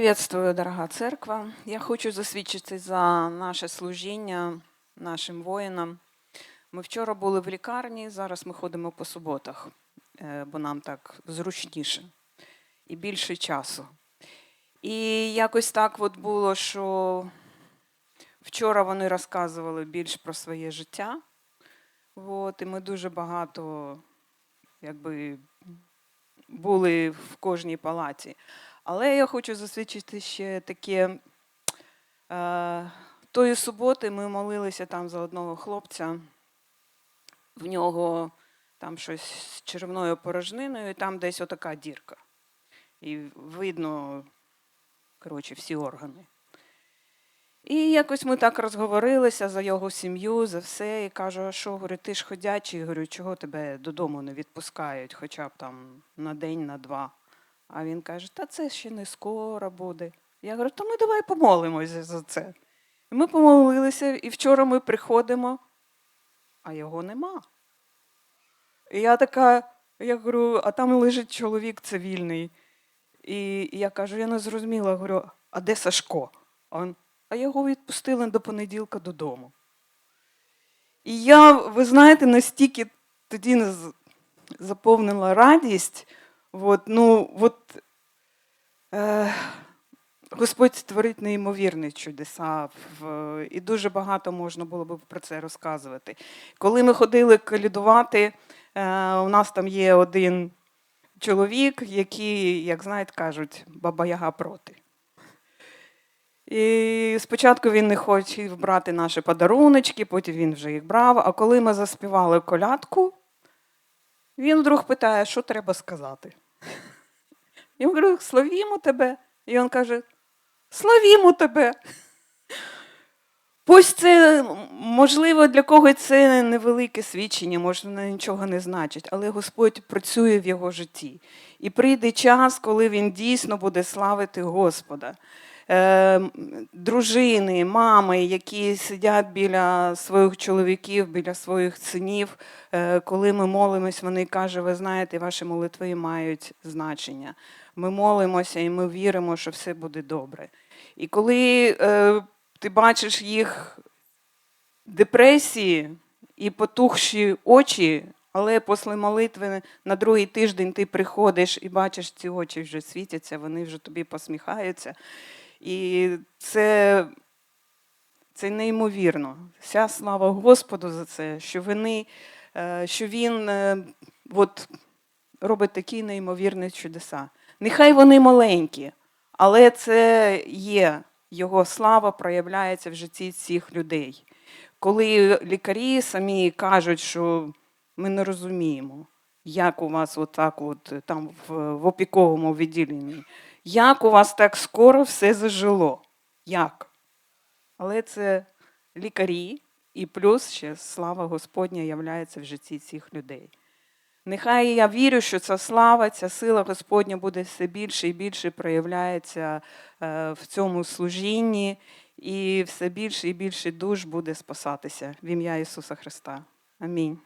Приветствую, дорога церква. Я хочу засвідчити за наше служіння нашим воїнам. Ми вчора були в лікарні, зараз ми ходимо по суботах, е, бо нам так зручніше і більше часу. І якось так от було, що вчора вони розказували більш про своє життя. От, і ми дуже багато якби, були в кожній палаті. Але я хочу засвідчити ще таке. Е, тої суботи ми молилися там за одного хлопця. В нього там щось з черевною порожниною, і там десь отака дірка. І видно, коротше, всі органи. І якось ми так розговорилися за його сім'ю, за все. І кажу, а що, говорю, ти ж ходячий, говорю, чого тебе додому не відпускають, хоча б там на день, на два. А він каже, та це ще не скоро буде. Я говорю, то ми давай помолимося за це. І ми помолилися, і вчора ми приходимо, а його нема. І я така, я говорю, а там лежить чоловік цивільний. І я кажу, я не зрозуміла, говорю, а де Сашко? А він, а його відпустили до понеділка додому. І я, ви знаєте, настільки тоді заповнила радість. От, ну, от, е, Господь творить неймовірні чудеса, в, і дуже багато можна було б про це розказувати. Коли ми ходили колядувати, е, у нас там є один чоловік, який, як знаєте, кажуть, баба Яга проти. І спочатку він не хотів брати наші подаруночки, потім він вже їх брав. А коли ми заспівали колядку, він вдруг питає, що треба сказати. Я говорю, славімо тебе. І він каже, славімо тебе. Пусть це, можливо, для когось це невелике свідчення, може, воно нічого не значить, але Господь працює в його житті. І прийде час, коли він дійсно буде славити Господа. Е, дружини, мами, які сидять біля своїх чоловіків, біля своїх синів, е, коли ми молимось, вони кажуть, ви знаєте, ваші молитви мають значення. Ми молимося і ми віримо, що все буде добре. І коли е, ти бачиш їх депресії і потухші очі, але після молитви на другий тиждень ти приходиш і бачиш, ці очі вже світяться, вони вже тобі посміхаються. І це, це неймовірно. Вся слава Господу за це, що, вони, е, що Він е, от, робить такі неймовірні чудеса. Нехай вони маленькі, але це є його слава проявляється в житті цих людей. Коли лікарі самі кажуть, що ми не розуміємо, як у вас отак от, там в, в опіковому відділенні, як у вас так скоро все зажило? Як? Але це лікарі, і плюс ще слава Господня являється в житті цих людей. Нехай я вірю, що ця слава, ця сила Господня буде все більше і більше проявляється е, в цьому служінні, і все більше і більше душ буде спасатися в ім'я Ісуса Христа. Амінь.